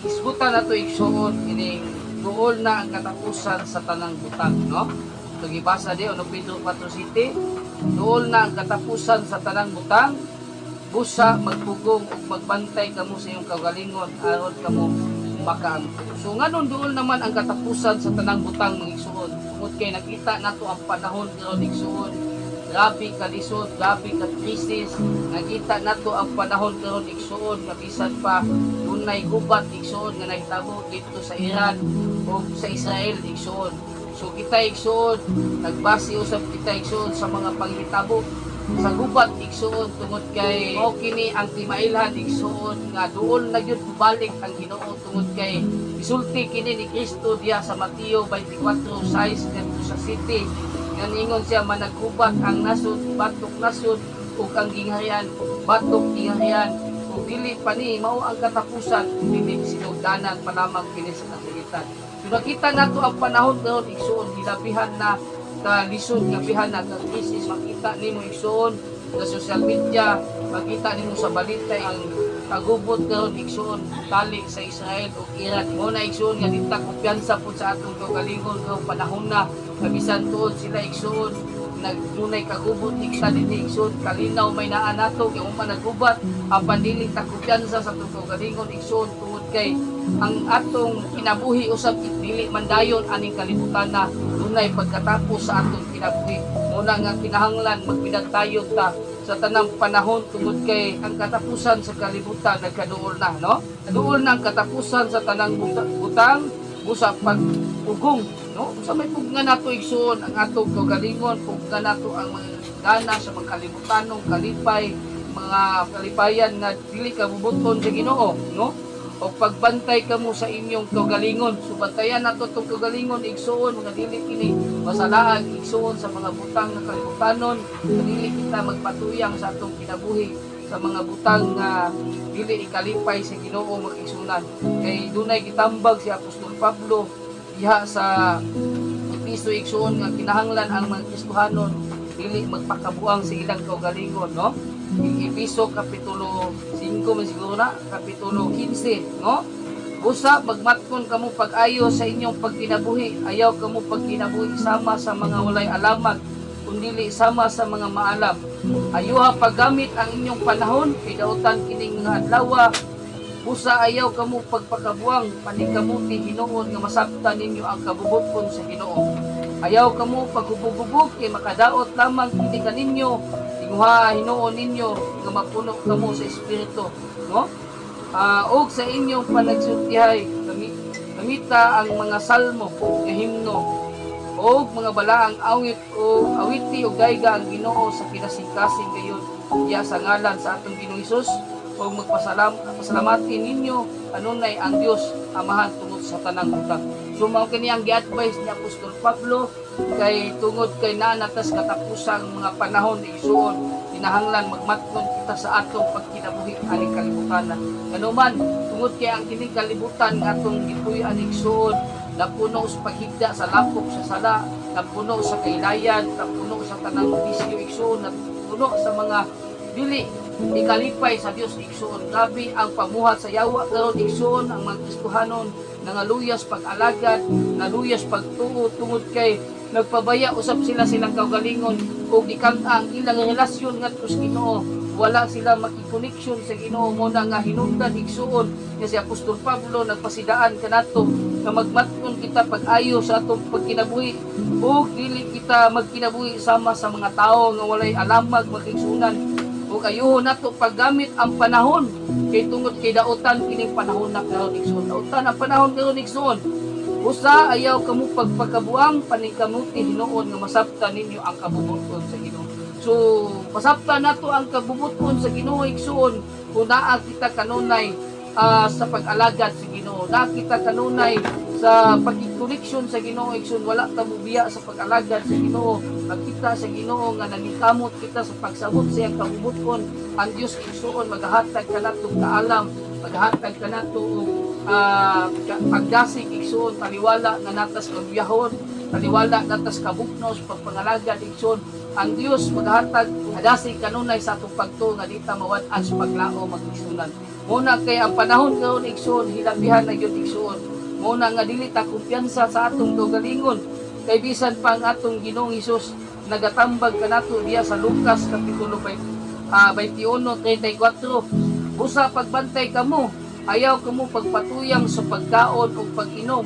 isgutan nato igsuon ining duol na ang katapusan sa tanang butang, no? Ito gibasa di ano Pedro 4 City, duol na ang katapusan sa tanang butang, busa magpugong ug magbantay kamo sa iyong kagalingon aron kamo makaangko. So nganon duol naman ang katapusan sa tanang butang mga igsuon. Tungod kay nakita nato ang panahon karon igsuon. Grabe ka lisod, grabe ka krisis. Nakita nato ang panahon karon igsuon nga bisan pa dunay gubat igsuon nga nahitabo dito sa Iran o sa Israel igsuon. So kita igsuon, nagbase usab kita igsuon sa mga panghitabo sa gubat igsuon tungod kay mao kini ang timailhan igsuon nga duol na gyud balik ang Ginoo tungod kay isulti kini ni Kristo diya sa Mateo 24:6 ngadto sa city nga ningon siya managgubat ang nasod batok nasod ug ang gingharian batok gingharian. Ug dili pa ni mao ang katapusan dili sinugdanan pa lamang kini sa kasakitan so nakita nato ang panahon karon igsuon hilabihan na ka lisod nga bihan na kag krisis. Makita nimo igsuon sa social media makita nimo sa balita ang kagubot karon igsuon tali sa Israel ug Iran. Mo na igsuon nga dita kumpiyansa pud sa atong kagalingon nga panahon na kabisan tuod sila igsuon nagdunay kagubot iksa dinhi igsuon kalinaw may naa nato kay nagubat. Apan dili ta kumpiyansa sa atong kagalingon igsuon tungod kay ang atong kinabuhi usab dili mandayon aning kalibutan na dunay pagkatapos sa atong kinabuhi. Muna nga kinahanglan magpinagtayo ta sa tanang panahon tungod kay ang katapusan sa kalibutan nagkaduol na no? Kaduol na ang katapusan sa tanang buta- butang busa pagpugong no? Sa may pugna nato igsuon ang atong kagalingon pugna nato ang mga gana sa mga kalibutanong kalipay mga kalipayan nga dili ka bubuton sa Ginoo no? O pagbantay kamo sa inyong kagalingon subantayan nato tong kagalingon igsuon mga dili kini masalaan igsuon sa mga butang nga dili kita magpatuyang sa atong kinabuhi sa mga butang nga dili ikalipay sa Ginoo magigsunan kay dunay gitambag si Apostol Pablo diha sa piso igsuon nga kinahanglan ang mga Kristohanon dili magpakabuang sa ilang kaugalingon no? Episo kapitulo 5 man siguro na kapitulo 15 no? Busa magmatkon kamo pag-ayo sa inyong pagkinabuhi. Ayaw kamo pagkinabuhi sama sa mga walay alamag kundili sama sa mga maalam. Ayuha paggamit ang inyong panahon kay dautan kining nga adlaw Busa ayaw kamo pagpakabuang. Panikamuti hinuon nga masabtan ninyo ang kabubuton sa Ginoo. Ayaw kamo paghubog-hubog kay makadaot lamang kini kaninyo tinguha hinuon ninyo nga mapuno kamo sa espiritu, no? Ah, og sa inyong panagsultihay kami kamita ang mga salmo nga himno. Og mga balaang awit o awiti o gayga ang Ginoo sa kinasingkasing gayon. Iya sa ngalan sa atong Ginoong Hesus o magpasalam pasalamatin ninyo anunay ang Dios amahan tungod sa tanang butang. So mao kini ang gi-advise ni Apostol Pablo kay tungod kay naanatas katapusan mga panahon ni Isuon kinahanglan magmatkon kita sa atong pagkinabuhi aning kalibutan. Kanuman tungod kay ang kining kalibutan nga atong gipuy-an ni Isuon napuno sa paghigda sa lapok sa sala, napuno sa kailayan, napuno sa tanang bisyo Isuon, napuno sa mga dili ikalipay sa Dios igsoon. Grabe ang pamuhat sa yawa karon igsoon ang mga Kristohanon nangaluyas pag-alagad naluyas pagtuo tungod kay nagpabaya usab sila silang kaugalingon ug gikanta ang ilang relasyon ngadto sa Ginoo wala sila makikoneksyon sa Ginoo mo na nga hinungdan igsuon nga si Apostol Pablo nagpasidaan kanato nga magmatkon kita pag-ayo sa atong pagkinabuhi. Ug dili kita magkinabuhi sama sa mga tao nga walay alamag makigsunan ug ayuhon nato paggamit ang panahon. Kay tungod kay dautan kining panahon na karon igsoon dautan ang panahon karon igsoon usa ayaw kamo pagpakabuang paningkamuti hinuon nga masabtan ninyo ang kabubuton sa Ginoo so masabtan nato ang kabubuton sa Ginoo igsoon kung naa kita kanunay ah, sa pag-alagad sa Ginoo. Naa kita kanunay sa pagkikoneksyon sa Ginoo igsoon wala ta mubiya sa pag-alagad sa Ginoo. Magkita sa Ginoo nga nangikamot kita sa pagsabot sa iyang kabubuton ang Dios igsoon maghahatag kanatong kaalam maghahatag kanato og ah, pagdasig igsoon taliwala nga natas kagbiyahon taliwala natas kabuknos pagpangalagad igsoon ang Dios maghatag hadasig kanunay sa atong pagtuo nga dita mawad-an sa paglao magigsunan Muna kay ang panahon karon igsoon hilabihan na gyud igsoon. Muna nga dili ta kumpiyansa sa atong dogalingon kay bisan pa ang atong Ginoong Hesus nagatambag kanato diya sa Lucas kapitulo 20 ah 21:34 Busa pagbantay kamo ayaw kamo pagpatuyang sa pagkaon o pag-inom.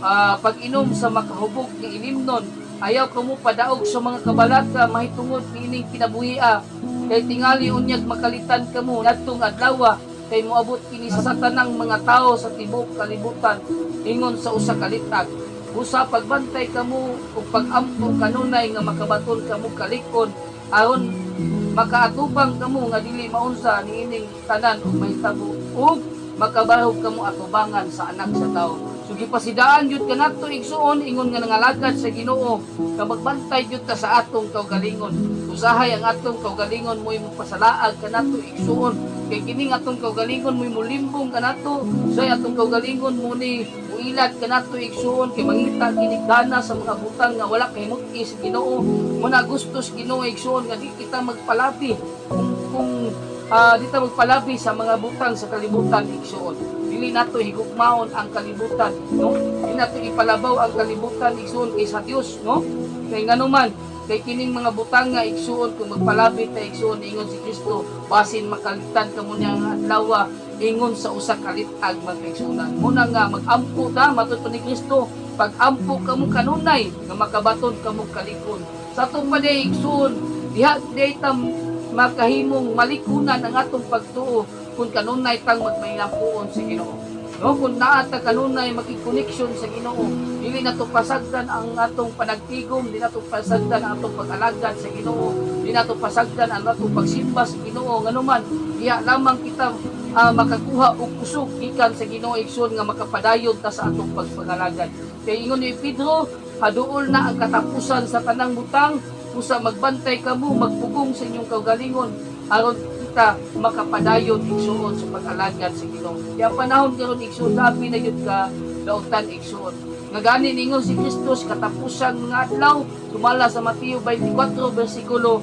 Ah, pag-inom sa makahubog ni ilimnon ayaw kamo padaog sa mga kabalaka mahitungod niining kinabuhia. Kay tingali unyag makalitan kamo ngadtong adlaw kay moabot kini sa tanang mga tao sa tibok kalibutan ingon sa usa ka litag. Busa pagbantay kamo ug pag-ampo kanunay nga makabaton kamo kalikon aron makaatubang kamo nga dili maunsa niining tanan ug mahitabo ug makabahog kamo atubangan sa anak sa tao So gipasidaan jud kanato igsuon ingon nga nangalagad sa Ginoo nga magbantay jud ta sa atong kaugalingon. Usahay ang atong kaugalingon mo imong pasalaag kanato igsuon kay kining atong kaugalingon mo mulimbong kanato say atong kaugalingon mo ni muilad kanato igsuon kay mangita kini gana sa mga butang nga wala kay muti sa Ginoo. Muna gustos Ginoo igsuon nga di kita magpalabi kung, kung ah, di ta magpalabi sa mga butang sa kalibutan igsuon dili nato higugmaon ang kalibutan no? Dili nato ipalabaw ang kalibutan igsuon kay sa Dios no? Kay nganuman kay kining mga butang nga igsuon kung magpalabit ta igsuon ingon si Kristo basin makalitan kamo niya nga adlaw ingon sa usa ka litag magkaigsunan. Muna nga magampo ta matud ni Kristo pag-ampo kamo kanunay nga makabaton kamo kalikon. Sa atong paday igsuon diha data makahimong malikunan ang atong pagtuo kung kanunay tang magmaylampuon sa Ginoo. No, kung naa ta kanunay makikoneksyon sa Ginoo, dili na to pasagdan ang atong panagtigom, dili na to pasagdan ang atong pag-alagad sa Ginoo, dili na to pasagdan ang atong pagsimba sa Ginoo nganuman. Iya lamang kita ah, makakuha og kusog gikan sa Ginoo igsoon nga makapadayon ta sa atong pagpangalagad. Kay ingon ni Pedro, haduol na ang katapusan sa tanang butang, usa magbantay kamo magpugong sa inyong kaugalingon aron kita makapadayon igsuon sa pag-alagad sa Ginoo. Kaya panahon karon igsuon labi na yun ka dautan igsuon. Nga gani ningon si Kristus katapusan mga adlaw sumala sa Mateo 24 bersikulo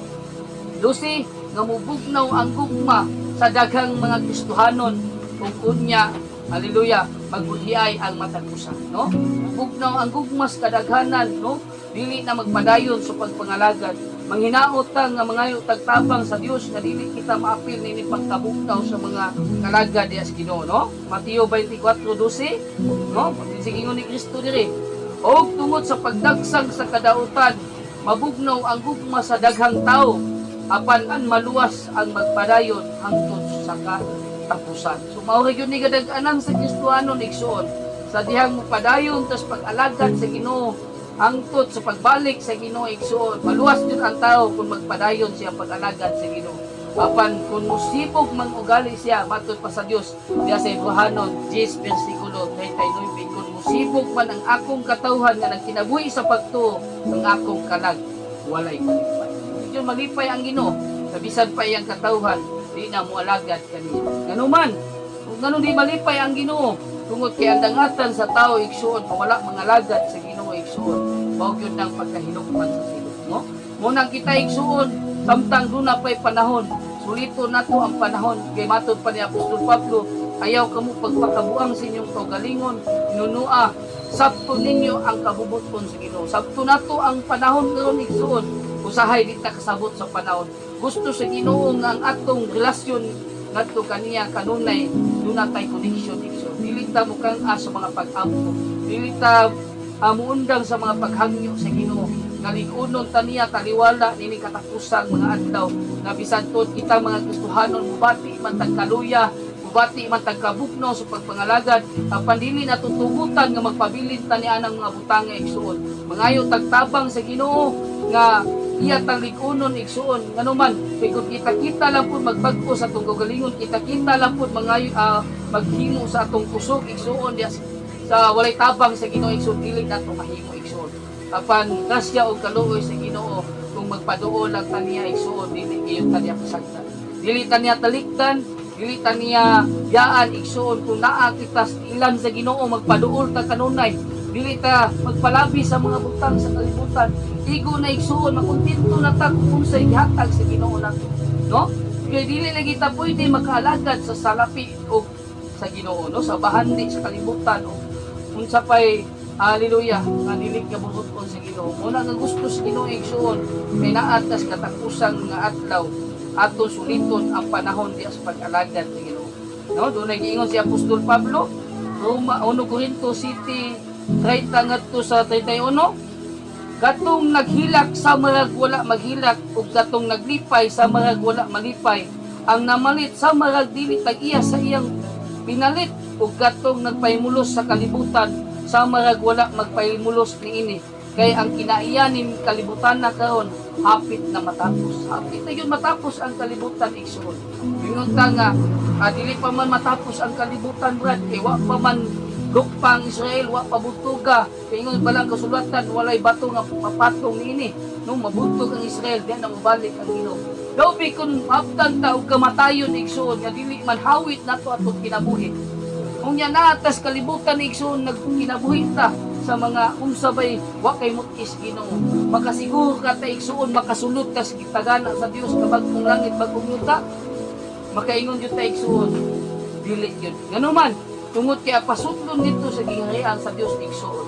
12 nga mubugnaw ang gugma sa daghang mga Kristohanon ug kunya Hallelujah, magbudhiay ang matagusan, no? Bugnaw ang gugmas kadaghanan, no? Dili na magpadayon sa pagpangalagad. Manghinaot ta nga mga tagtabang sa Dios nga dili kita maapil nini pagkabugnaw sa mga kalagad diya Ginoo, no? Mateo 24:12, no? Sige ni Kristo diri. O tungod sa pagdagsang sa kadautan, mabugnaw ang gugma sa daghang tao, apan an maluwas ang magpadayon hangtod sa katapusan. So mao gyud ni kadag-anan sa Kristohanon igsuon sa dihang padayon tas pag-alagad sa Ginoo hangtod sa pagbalik sa Ginoo igsuon. Maluwas jud ang tao kung magpadayon siya pag-alagad sa Ginoo. Apan kung musipog man ugali siya matud pa sa Dios diya sa Ibuhanon 10 bersikulo 39 kung musibog man ang akong katawhan nga nagkinabuhi sa pagtuo ng akong kalag walay malipay. Medyo malipay ang Ginoo kabisan pa iyang katawhan di na mo alagad kaniya. Nganuman, kung ganun di malipay ang Ginoo, tungod kay ang dangatan sa tao igsuon wala mga lagad sa Ginoo igsuon. Mao gyud nang pagkahinukman sa silot, no? Munang kita igsuon samtang duna pa'y panahon. Sulito nato ang panahon kay matod pa ni Apostol Pablo, ayaw kamo pagpakabuang sa inyong kaugalingon, inunua sabto ninyo ang kabubuton sa Ginoo. Sabto nato ang panahon karon igsuon. Usahay di ta kasabot sa panahon. Gusto sa Ginoo nga ang atong relasyon ngadto kaniya kanunay duna tay connection igsoon. Dili ta mukhang ah, sa mga pag-ampo. Dili ta ah, muundang sa mga paghangyo sa Ginoo. Ngalikunon ta niya taliwala nini katapusan mga adlaw. Nga bisan kita mga Kristohanon mubati man tagkaluya bati man tagkabukno sa pagpangalagad apan dili natutugutan nga magpabilin ta ni anang mga butang nga igsuon. Mangayo tagtabang sa Ginoo nga iya talikunon igsuon. Nganuman kung kita kita lang pud magbagko sa atong kagalingon kita kita lang pud mangayo ah, maghimo sa atong kusog igsuon diya sa walay tabang sa Ginoo igsuon dili nato mahimo igsuon apan grasya og kaluoy sa Ginoo kung magpaduol lang ta niya igsuon dili iyon ta niya pasagdan dili ta niya talikdan dili ta niya yaan igsuon kung naa kita ilan sa Ginoo magpaduol ta kanunay. Dili ta magpalabi sa mga butang sa kalibutan. Igo na igsuon makontento na ta kung sa ihatag sa Ginoo nato no? Kaya dili lagi ta pwede makaalagad sa salapi o sa Ginoo no? Sa bahandi sa kalibutan o unsa pay haleluya nga dili ka bubuton sa Ginoo. Una nga gusto sa Ginoo igsuon. Kay naat tas katapusan nga adlaw. Ato suliton ang panahon di sa pag-alagad sa Ginoo. No do nag-ingon si Apostol Pablo. Roma 1 Corinto City 30 ngadto sa 31 Katong naghilak sa marag wala maghilak ug katong naglipay sa marag wala malipay. Ang namalit sa marag dili tag iya sa iyang pinalit ug katong nagpahimulos sa kalibutan sa marag wala magpahimulos niini kay ang kinaiyanin kalibutan na karon hapit na matapos. Hapit na yun matapos ang kalibutan igsoon ingon ta nga ah, dili pa man matapos ang kalibutan brad. Kay wa pa man lukpang Israel wa pabutuga kay ingon balang kasulatan walay bato nga papatong niini no mabutog ang Israel diyan na mabalik ang Ginoo. Daw bi kun mabtan ta og kamatayon igsoon nga dili man hawit nato atong kinabuhi kung yan atas kalibutan igsoon nagkinabuhi ta sa mga unsabay wa kay mutis Ginoo. Makasiguro ka ta igsoon makasulod ka sa gitagana sa Dios kabagong langit bagong yuta. Makaingon jud ta igsoon dili yun. Ngano man tungod kay pasutlon dito sa gingharian sa Dios igsoon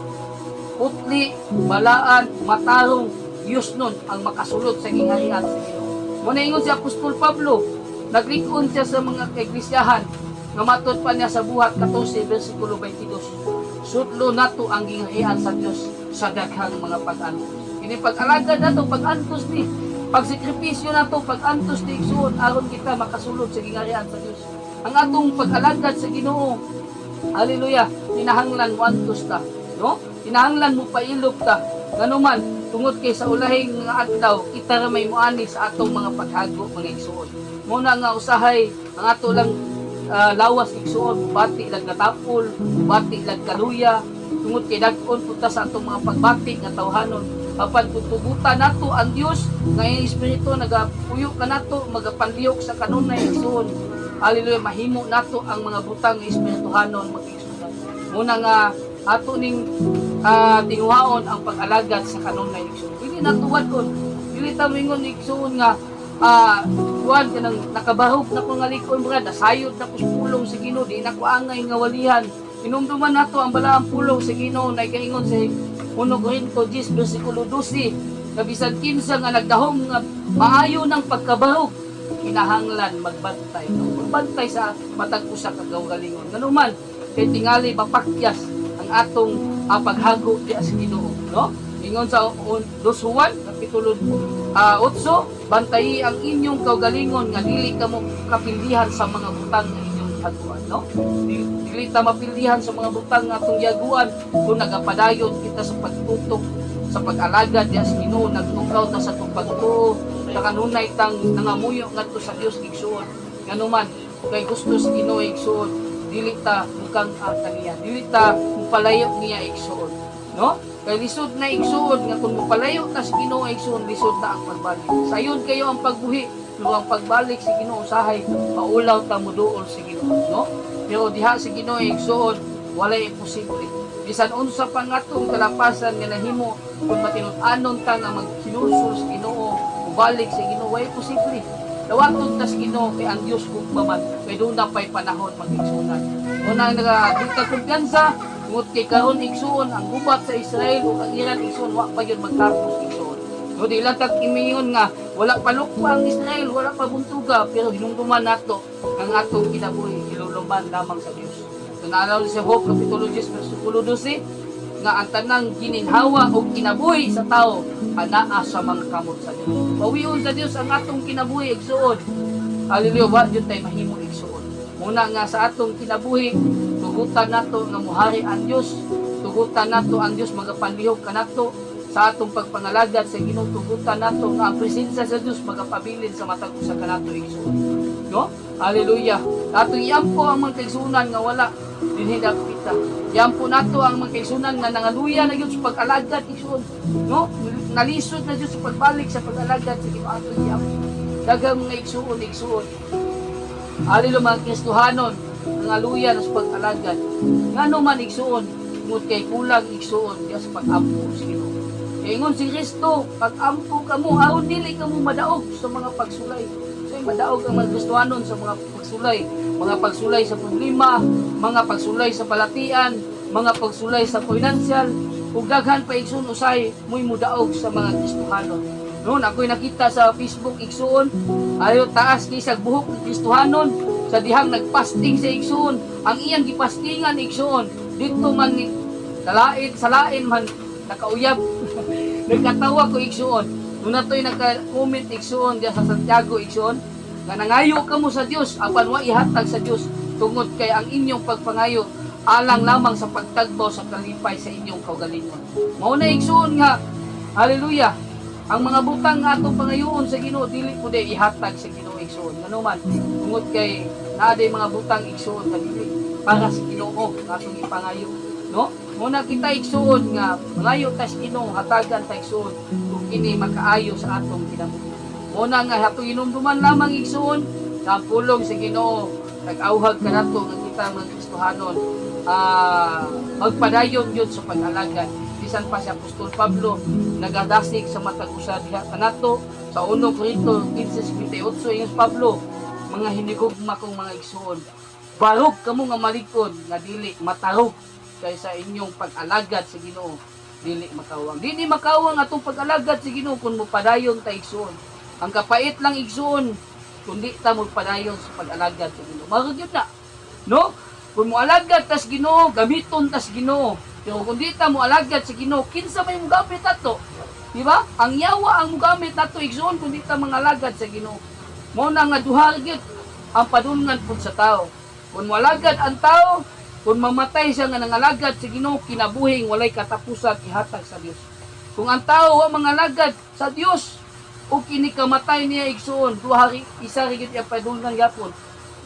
putli balaan matarong Dios nun ang makasulod sa gingharian sa Ginoo. Mo ingon si Apostol Pablo naglikon siya sa mga kaiglesiyahan nga matud pa niya sa buhat 14 bersikulo 22 sudlo nato ang gingharian sa Dios sa daghang mga pag-antos ini pag-alagad nato pag-antos ni pagsakripisyo nato pag-antos ni igsoon aron kita makasulod sa gingharian sa Dios ang atong pag-alagad sa Ginoo Hallelujah. Tinahanglan mo antos ta. No? Tinahanglan mo pailog ta. Nganuman, tungod kay sa ulahing nga adlaw, kita ra may muani sa atong mga paghago mga igsuon. Muna nga usahay ang ato lang ah, lawas igsuon, bati lag natapol, bati lag kaluya, tungod kay dagkon punta sa atong mga pagbati nga tawhanon. Apan tutugutan nato ang Dios nga iyang espiritu nagapuyo ka nato magapanliyok sa kanunay igsuon. Hallelujah, mahimo nato ang mga butang espirituhanon mag-igsunan. Muna nga ato ning ah, tinguhaon ang pag-alagad sa kanunay igsuon. Dili natuwad kon. Dili ta mingon igsuon nga ah kuan kanang nakabahog na ko nga likon brad, nasayod na ko pulong. Sa Ginoo, di na ko angay nga walihan. Inumduman nato ang balaang pulong. Sa Ginoo na ikaingon sa 1 Corinto 10 bersikulo 12 nga bisan kinsa nga nagdahom nga maayo ng pagkabahog kinahanglan magbantay no? magbantay sa matag usa ka gawgalingon kay tingali mapakyas ang atong ah, paghago di sa Ginoo no? Ingon sa un- dos Juan kapitulo ah, 8 bantayi ang inyong kaugalingon nga dili kamo kapildihan sa mga butang nga inyong haguan no? Di- dili ta mapildihan sa mga butang nga atong yaguan kung nagapadayon kita sa pagtutok sa pag-alagad diya sa Ginoo nagtukaw ta sa itong pagtuo sa kanunay tang nangamuyo ngadto sa Dios igsuon nganuman kay gusto sa Ginoo igsuon dili ta bukang ang kaniya dili ta mupalayo niya igsuon no kay lisod na igsuon nga kung mupalayo ta sa Ginoo igsuon lisod na ang pagbalik. Sayon kayo ang pagbuhi pero ang pagbalik sa Ginoo usahay maulaw ta muduol sa Ginoo no? Pero diha sa Ginoo igsuon walay imposible. Bisan unsa pa nga tong kalapasan nga nahimo kung matinud-anon ta nga magsinulsol sa Ginoo balik sa Ginoo way posible dawaton tas Ginoo kay ang Dios kung paman kay doon na pay panahon magigsunan una nga di ka kumpiyansa tungod kay karon igsuon ang gubat sa Israel ug ang Iran igsuon wa pa yun magtapos igsuon no di lang tag imingon nga wala pa lukpa ang Israel wala pa buntuga pero hinungduman nato ang atong kinabuhi iluluman lamang sa Dios kung naalaw ni sa Hope Kapitulo 10 versikulo 12 nga ang tanang gininhawa o kinabuhi sa tao anaa sa mga kamot sa Dios. Pawiyon sa Dios ang atong kinabuhi igsuon. Hallelujah, wa jud tay mahimo igsuon. Muna nga sa atong kinabuhi, tugutan nato nga muhari ang Dios. Tugutan nato ang Dios magapanlihok kanato sa atong pagpangalagad sa Ginoo tugutan nato nga ang presensya sa Dios magapabilin sa matag usa kanato igsuon. No? Hallelujah. Atong iampo ang mga kaigsunan nga wala dinhi kita. Iampo nato ang mga kaigsunan nga nangaluya na gyud sa pag-alagad. No? Nalisod na gyud sa pagbalik sa pag-alagad sa Ginoo atong iampo. Dagang mga igsuon igsuon. Hallelujah Kristohanon nangaluya na sa pag-alagad. Ngano man igsuon ngut kay kulang igsuon diya sa pag-ampo sa Ginoo. Ingon si Kristo, pag-ampo ka mo, aron dili ka mo madaog sa mga pagsulay. Kay madaog ang mga sa mga pagsulay, mga pagsulay sa problema, mga pagsulay sa balatian, mga pagsulay sa financial, ug daghan pa igsoon usay muy mudaog sa mga Kristohanon. Noon ako'y nakita sa Facebook igsoon, ayo taas ni sa buhok ng Kristohanon sa dihang nagpasting sa igsoon. Ang iyang gipastingan igsoon dito man ni salain salain man nakauyab. Nagkatawa ko igsoon. Nung natoy nagka-comment igsoon diya sa Santiago igsoon nga nangayo ka mo sa Dios apan wa ihatag sa Dios tungod kay ang inyong pagpangayo alang lamang sa pagtagbaw sa kalipay sa inyong kaugalingon. Mao na igsoon nga haleluya ang mga butang nga atong pangayoon sa Ginoo dili day ihatag sa Ginoo igsoon. Ngano man tungod kay naa day mga butang igsoon nga dili para sa Ginoo atong ipangayo, no? Muna kita igsoon nga mangayo ta sa Ginoo hatagan ta igsoon kung kini makaayo sa atong kinabuhi. Muna nga hatong inumduman lamang igsoon sa pulong sa Ginoo nag-awhag ka nato nga kita mga Kristohanon ah magpadayon yun sa pag-alagad bisan pa si Apostol Pablo nagadasig sa matag usa diha kanato sa 1 Korinto 15:58 ingon si Pablo mga hinigugma kong mga igsoon barog kamo nga malikod nga dili matarog kaysa inyong pag-alagad sa Ginoo. Dili makawang. Dili makawang atong pag-alagad sa Ginoo kun mopadayon ta igsoon ang kapait lang igsoon kundi ta magpadayon sa pag-alagad sa Ginoo. Mao gyud na. No? Kung mo alagad tas Ginoo gamiton tas Ginoo. Pero kung di ta mo alagad sa Ginoo kinsa may mugamit ato di ba ang yawa ang mugamit nato igsoon kung di ta mangalagad sa Ginoo mo na nga duha gyud ang padulngan pud sa tao kung mo alagad ang tao kung mamatay siya nga nangalagad sa Ginoo kinabuhing walay katapusan ihatag sa Dios kung ang tao wa mangalagad sa Dios o kini kamatay niya igsoon duha isa ri gyud ang padulngan gyapon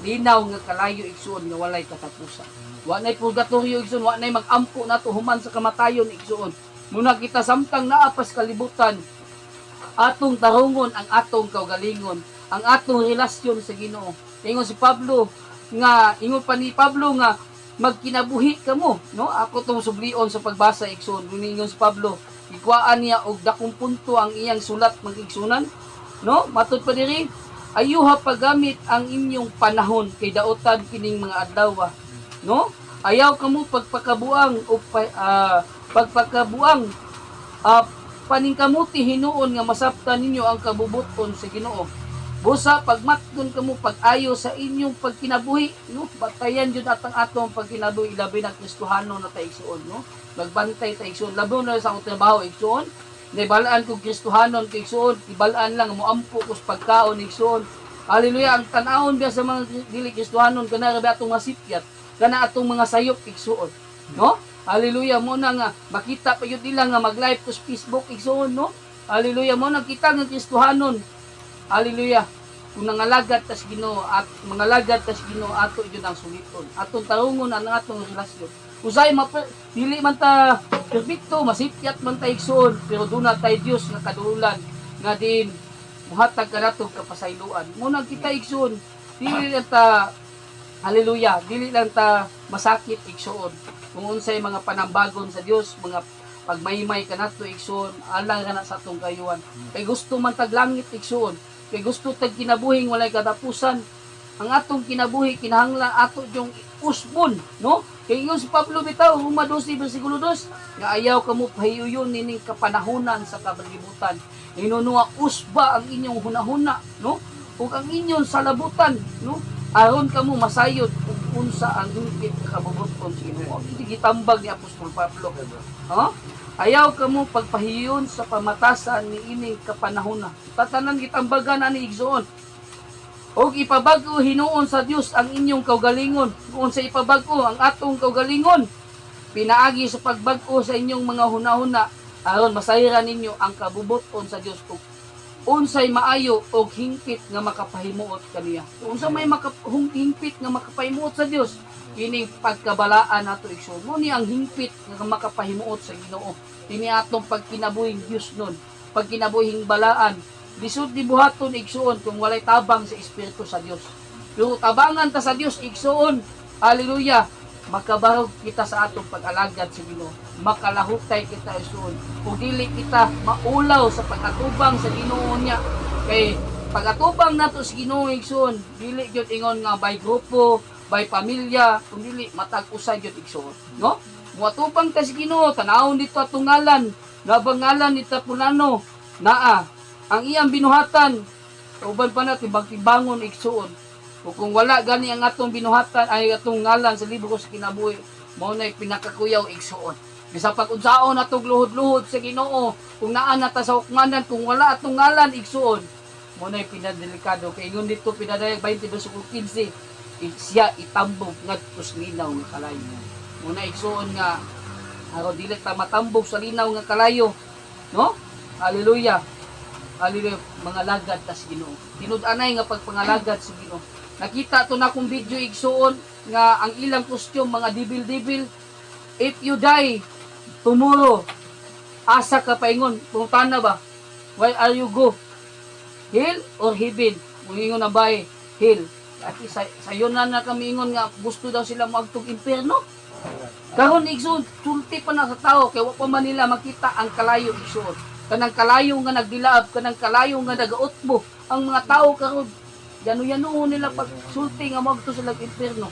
linaw nga kalayo igsoon nga walay katapusan. Wa nay purgatorio igsoon, wa nay magampo nato human sa kamatayon igsoon. Muna kita samtang naapas kalibutan, atong tarungon ang atong kaugalingon, ang atong relasyon sa Ginoo. Ingon si Pablo nga ingon pa ni Pablo nga magkinabuhi ka mo, no? Ako tong sublion sa pagbasa igsoon. Ingon si Pablo, ikuaan niya og dakong punto ang iyang sulat magigsunan, no? Matud pa diri, ayuha paggamit ang inyong panahon kay daotan kining mga adlaw no ayaw kamo pagpakabuang o pa, pagpakabuang ah, paningkamuti hinuon nga masabtan ninyo ang kabubuton. Sa Ginoo. Busa pagmatgon kamo pag-ayo sa inyong pagkinabuhi. No batayan jud atang atong pagkinabuhi. Labi na Kristohano na ta igsuon no? Magbantay ta igsuon labi na sa akong trabaho igsuon. Naibalaan ko Kristohanon kay igsoon, ibalaan lang mo ampo ko sa pagkaon igsoon. Hallelujah, ang tanawon biya sa mga dili Kristohanon kana ra atong masipyat, kana atong mga sayop igsoon. No? Hallelujah mo na nga makita pa yun nila nga mag-live sa Facebook igsoon, no? Hallelujah mo na kita nga Kristohanon. Hallelujah. Kung nangalagad tas Ginoo at mangalagad tas Ginoo ato yun ang suliton. Atong tarungon ang atong relasyon. Usay mapa, dili man ta perfecto, masipyat man ta igsoon, pero doon na tayo Diyos nga kadululan nga din muhatag ka nato kapasayloan. Muna kita igsoon, dili lang ta Hallelujah, dili lang ta masakit igsoon. Kung unsay mga panambagon sa Dios, mga pagmaymay ka nato igsoon, alang ka na sa atong kayuan. Kay gusto man taglangit igsoon, kay gusto tag kinabuhing walay katapusan, ang atong kinabuhi kinahanglan ato yung usbon, no? Kay ingon si Pablo bitaw, Roma 12 bersikulo 2, nga ayaw kamo pahiyuyon nining kapanahunan sa kablibutan. Inunuwa usba ang inyong hunahuna, no? Ug ang inyong salabutan, no? Aron kamo masayod ug unsa ang hingpit nga kabubuton sa Ginoo. Hindi gitambag ni Apostol Pablo. Ha? Ayaw kamo pagpahiyon sa pamatasan ni ining kapanahuna. Tatanan gitambagan ani igsoon o ipabago hinuon sa Dios ang inyong kaugalingon. Kung sa ipabago ang atong kaugalingon, pinaagi sa pagbago sa inyong mga hunahuna, aron masayran ninyo ang kabubuton sa Dios kung unsay maayo o hingpit nga makapahimuot kaniya. Unsa may makahung hingpit nga makapahimuot sa Dios, kining pagkabalaan nato igsoon. Mo ni ang hingpit nga makapahimuot sa Ginoo. Kini atong pagkinabuhing Dios nun, pagkinabuhing balaan, lisod di buhaton igsuon kung walay tabang sa Espiritu sa Dios. Pero tabangan ta sa Dios igsuon. Hallelujah. Makabarog kita sa atong pag-alagad sa Ginoo. Makalahutay kita igsuon. Kung dili kita maulaw sa pag-atubang sa Ginoo niya. Kay pagatubang nato sa Ginoo igsoon dili gyud ingon nga by grupo by pamilya kun dili matag usa gyud igsoon no? Muatubang ta sa Ginoo tanawon dito atong ngalan. Nabangalan ni Tapunano. Naa ang iyang binuhatan. Uban pa na tibang-tibangon o kung wala gani ang atong binuhatan ay atong ngalan sa libro sa kinabuhi mao na pinakakuyaw igsuon. Bisa pag unsaon atong luhod-luhod sa Ginoo kung naa na ta sa hukmanan kung wala atong ngalan igsuon mo na pinadelikado. Kay ingon dito pinadayag 20 verso 15 i- siya itambog ngadto sa linaw nga kalayo. Mo na igsuon nga aron dili ta matambog sa linaw nga kalayo. No? Hallelujah. Hallelujah. Mga lagad tas Ginoo. Tinud-anay nga pagpangalagad sa Ginoo nakita to na kong video igsuon nga ang ilang costume mga dibil-dibil. If you die tomorrow asa ka paingon? Pungtana ba? Where are you go? Hell or heaven? Muingon na bay hell. At sa, sayo na na kami ingon nga gusto daw sila magtug impyerno. Karon igsoon sulti pa na sa tao kay wa pa man nila makita ang kalayo igsoon kanang kalayo nga nagdilaab kanang kalayo nga nagautbo ang mga tao karon yano-yano nila pag sulti nga magto sila sa impyerno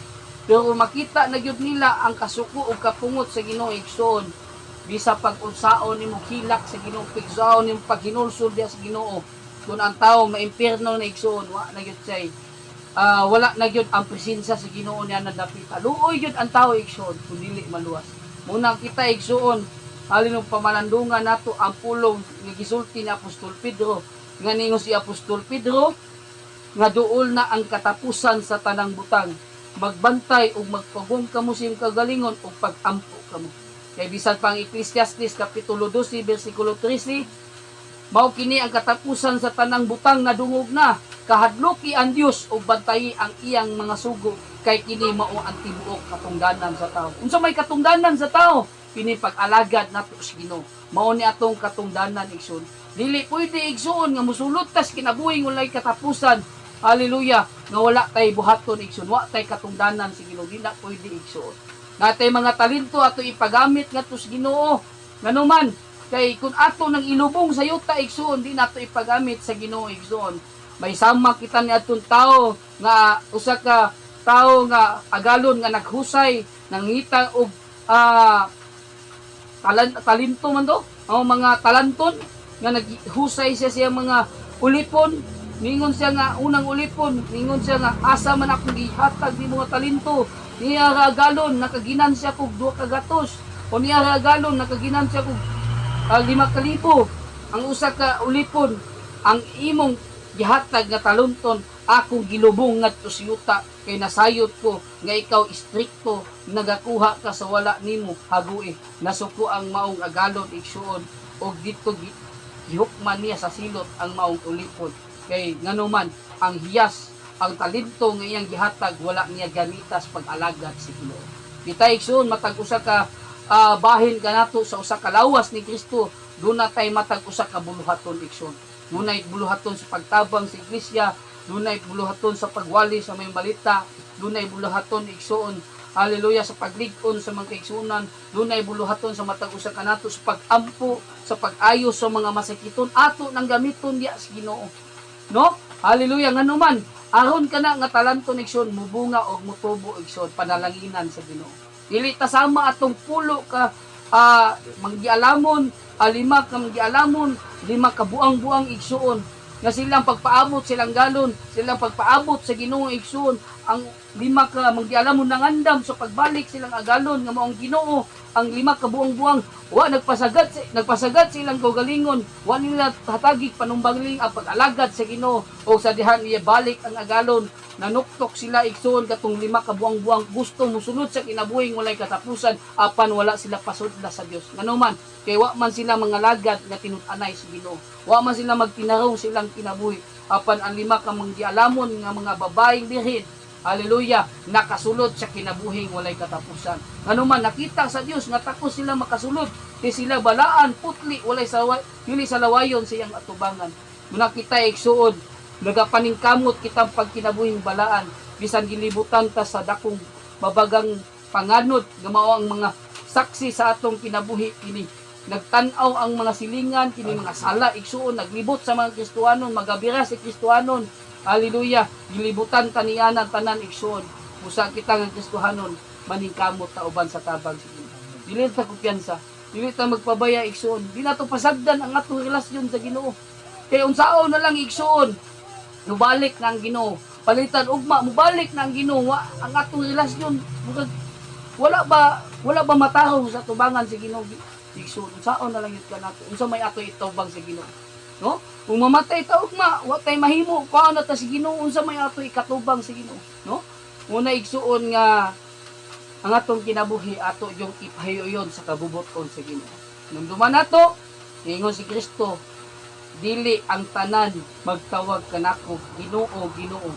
pero makita na gyud nila ang kasuko ug kapungot sa Ginoo igsoon bisa pag unsaon nimo hilak sa Ginoo pigsaon nimo paghinulsol diha sa Ginoo. Kung ang tao maimpyerno na igsoon wa na gyud say ah, wala na gyud ang presensya sa Ginoo niya na dapita luoy gyud ang tao igsoon kun dili maluwas. Muna kita igsoon halin og pamalandungan nato ang pulong nga gisulti ni Apostol Pedro. Nga si Apostol Pedro nga duol na ang katapusan sa tanang butang. Magbantay ug magpagong kamo sa iyong kagalingon ug pagampo kamo. Kay bisan pang Ecclesiastes kapitulo 12 bersikulo 13 mao kini ang katapusan sa tanang butang na dungog na. Kahadloki ang Dios ug bantayi ang iyang mga sugo. Kay kini mao ang tibuok katungdanan sa tao. Unsa may katungdanan sa tao? Kini pag-alagad nato sa Ginoo. Mao ni atong katungdanan igsoon. Dili pwede igsoon nga musulod tas kinabuhing walay katapusan hallelujah. Nga wala tay buhaton igsoon wa tay katungdanan sa Ginoo dili pwede igsoon natay mga talento ato ipagamit ngadto sa Ginoo. Nganuman kay kung ato nang ilubong sa yuta igsoon di nato ipagamit sa Ginoo igsoon may sama kita ni atong tao nga usa ka tao nga agalon nga naghusay nangita og ah talan, talento man to? Ang mga talanton nga naghusay siya siya mga ulipon ningon siya nga unang ulipon ningon siya nga asa man akong gihatag ni mga talento? Niya ragalon nakaginan siya kog duha ka gatos. O niya ragalon nakaginan siya kog uh, lima ka libo. Ang usa ka ulipon ang imong gihatag nga talunton akong gilubong ngadto sa kay nasayot ko nga ikaw istrikto nagakuha ka sa wala nimo hagui nasuko ang maong agalon igsuon og dito gihukman niya sa silot ang maong ulipon. Kay nganuman ang hiyas ang talento nga iyang gihatag wala niya gamitas pag-alagad si Ginoo kita igsuon matag usa ka ah, bahin ka nato sa usa ka lawas ni Kristo doon na tay matag usa ka buluhaton igsoon dunay buluhaton sa pagtabang sa iglesia dunay buluhaton sa pagwali sa may balita dunay buluhaton igsoon haleluya sa paglig-on sa mga kaigsunan dunay buluhaton sa matag usa ka nato sa pagampo sa pag-ayos sa mga masakiton. Ato nang gamiton diya sa Ginoo. No? Haleluya nganuman aron ka na nga talanton igsoon mubunga og mutubo igsoon panalanginan sa Ginoo. Dili ta sama atong pulo ka ah, manggialamon ah, lima ka manggialamon lima ka buang-buang igsuon nga silang pagpaabot silang galon silang pagpaabot sa Ginoo igsuon ang lima ka manggialamon nangandam sa pagbalik silang agalon nga maong Ginoo. Ang lima ka buang-buang wa nagpasagad si- nagpasagad silang kaugalingon. Wa nila hatagig panumbangling ang pag-alagad sa Ginoo. O sa dihan iya balik ang agalon. Nanuktok sila igsoon katong lima ka buang-buang gusto musunod sa kinabuhing walay katapusan. Apan wala sila pasudla sa Dios. Nganuman kay wa man sila mga lagad nga tinut-anay sa Ginoo. Wa man sila magtinarong silang kinabuhi. Apan ang lima ka manggialamon nga mga babaeng birhen Hallelujah, nakasulod sa kinabuhing walay katapusan. Nganuman nakita sa Dios nga sila makasulod, di sila balaan putli walay sawa, dili sa lawayon sa iyang atubangan. Muna kita nagapaningkamot kitang pagkinabuhing balaan. Bisan gilibutan ta sa dakong mabagang panganod nga mao ang mga saksi sa atong kinabuhi kini. Nagtanaw ang mga silingan kini mga sala igsuon naglibot sa mga Kristohanon magabira sa Kristohanon haleluya gilibutan tanianan tanan igsuon busa kita nga Kristohanon maningkamot ta uban sa tabang sa Ginoo dili ta kumpiyansa. Dili ta magpabaya igsuon di na to pasagdan ang atong relasyon sa Ginoo. Kay unsaon na lang igsuon nubalik na ang Ginoo. Palitan ugma mubalik na ang Ginoo. Ang atong relasyon wala ba wala ba matarong sa tubangan si Ginoo igsoon unsaon na lang yun ka nato? Unsa may ato itubang si Ginoo? No kung mamatay ta ugma wa tay mahimo. Kuan na ta si Ginoo unsa may ato ikatubang si Ginoo no? Una igsuon nga ang atong kinabuhi ato yung ipahiyoyon sa kabubuton sa Ginoo nung duman nato ingon si Kristo dili ang tanan magtawag kanako Ginoo Ginoo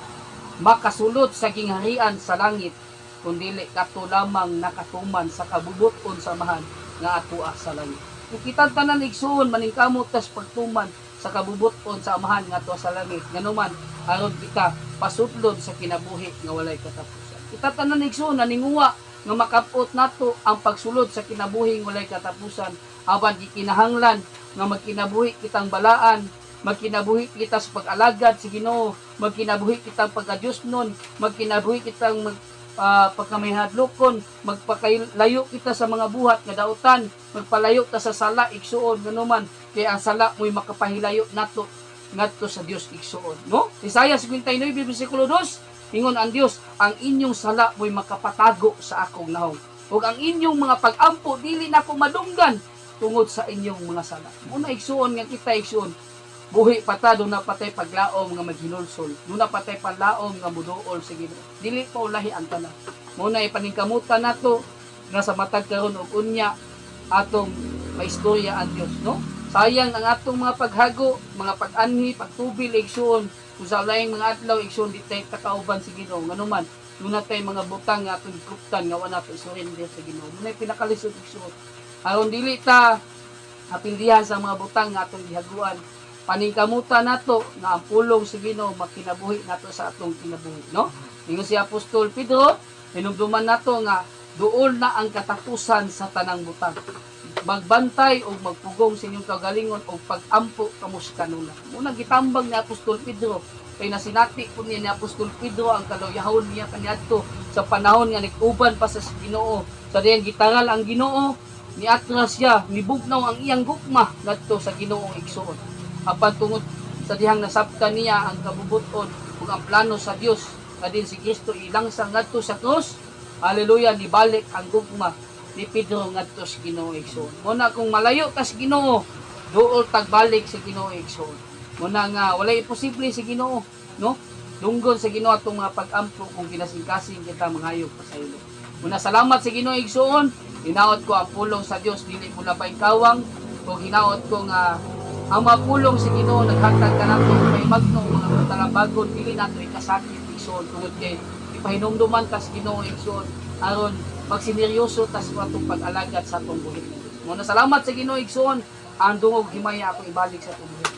makasulod sa gingharian sa langit kundili kato lamang nakatuman sa kabubuton samahan nga atua sa langit. Kung kita tanan igsuon maningkamot tas pagtuman sa kabubuton sa amahan nga sa langit. Nganuman aron kita pasutlod sa kinabuhi nga walay katapusan. Kita tanan igsuon naninguwa nga makapot nato ang pagsulod sa kinabuhi nga walay katapusan aban gikinahanglan nga magkinabuhi kitang balaan magkinabuhi kita sa pag-alagad sa Ginoo magkinabuhi kitang pagkadyusnon magkinabuhi kitang mag, uh, pagkamihadlokon magpakalayo kita sa mga buhat nga dautan magpalayo ta sa sala igsuon nganuman kay ang sala mo'y makapahilayo nato ngadto sa Dios igsuon no? Isaiah 59 bersikulo 2 ingon ang Dios ang inyong sala mo'y makapatago sa akong nahong ug ang inyong mga pag-ampo dili na ko madunggan tungod sa inyong mga sala. Una igsuon nga kita igsuon buhi pata doon na patay paglaom nga maghinulsol doon na patay paglaom nga muduol sa Ginoo dili pa ulahi ang tanan muna ipaningkamutan nato nga sa matag karon og unya atong maistorya ang Dios no sayang ang atong mga paghago mga pag-anhi pagtubil igsuon. Kung sa laing mga adlaw igsuon di tay takauban sa Ginoo. Nganuman doon na tay mga butang nga atong kuptan nga wala nato surrender sa Ginoo. Muna pinakalisod igsuon. Aron dili ta apildihan sa mga butang nga atong gihaguan paningkamutan nato nga ang pulong sa Ginoo makinabuhi nato sa atong kinabuhi no? Ingon si apostol Pedro hinumduman nato nga duol na ang katapusan sa tanang butang magbantay o magpugong sa inyong kagalingon o pag-ampo kamus kanuna muna gitambang ni apostol Pedro. Kay nasinati po niya ni apostol Pedro ang kaluyahon niya kaniadto sa panahon nga nikuban pa sa Ginoo. Sa diyan gitaral ang Ginoo ni atras siya nibugnaw ang iyang gukma ngadto sa Ginoong igsuon apan tungod sa dihang nasabtan niya ang kabubuton ug ang plano sa Dios kadin si Kristo ilangsang ngadto sa krus haleluya nibalik ang gugma ni Pedro ngadto sa Ginoo igsoon muna kung malayo ta sa Ginoo duol tagbalik sa Ginoo igsoon muna nga walay imposible sa Ginoo no? Dunggon sa Ginoo atong mga pag-ampo kung kinasingkasing kita mangayog pa sa ilo. Muna salamat sa Ginoo igsoon hinaot ko ang pulong sa Dios dili mo na kawang. O hinaot ko nga ang mga pulong sa Ginoo naghatag ka nato may magnong mga talabagon dili nato ikasakit igsoon tungod kay ipahinumduman tas Ginoo igsoon aron magsineryoso tas atong pag-alagad sa atong buhit. Muna salamat sa Ginoo igsoon ang dungog himaya ako ibalik sa atong buhit.